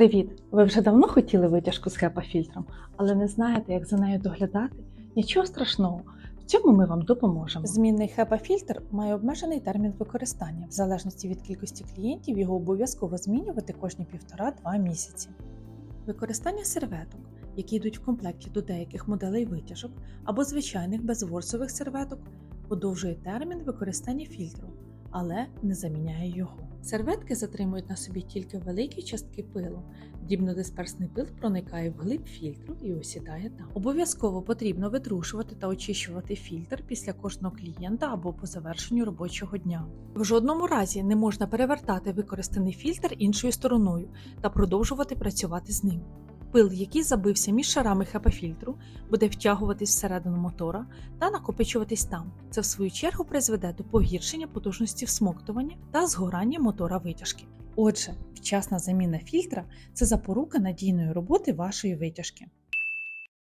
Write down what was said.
Привіт! Ви вже давно хотіли витяжку з HEPA-фільтром, але не знаєте, як за нею доглядати? Нічого страшного. В цьому ми вам допоможемо. Змінний HEPA-фільтр має обмежений термін використання. В залежності від кількості клієнтів його обов'язково змінювати кожні 1,5-2 місяці. Використання серветок, які йдуть в комплекті до деяких моделей витяжок або звичайних безворсових серветок, подовжує термін використання фільтру, але не заміняє його. Серветки затримують на собі тільки великі частки пилу. Дібнодисперсний пил проникає в глиб фільтру і осідає там. Обов'язково потрібно витрушувати та очищувати фільтр після кожного клієнта або по завершенню робочого дня. В жодному разі не можна перевертати використаний фільтр іншою стороною та продовжувати працювати з ним. Пил, який забився між шарами HEPA-фільтру, буде втягуватись всередину мотора та накопичуватись там. Це в свою чергу призведе до погіршення потужності всмоктування та згорання мотора витяжки. Отже, вчасна заміна фільтра це запорука надійної роботи вашої витяжки.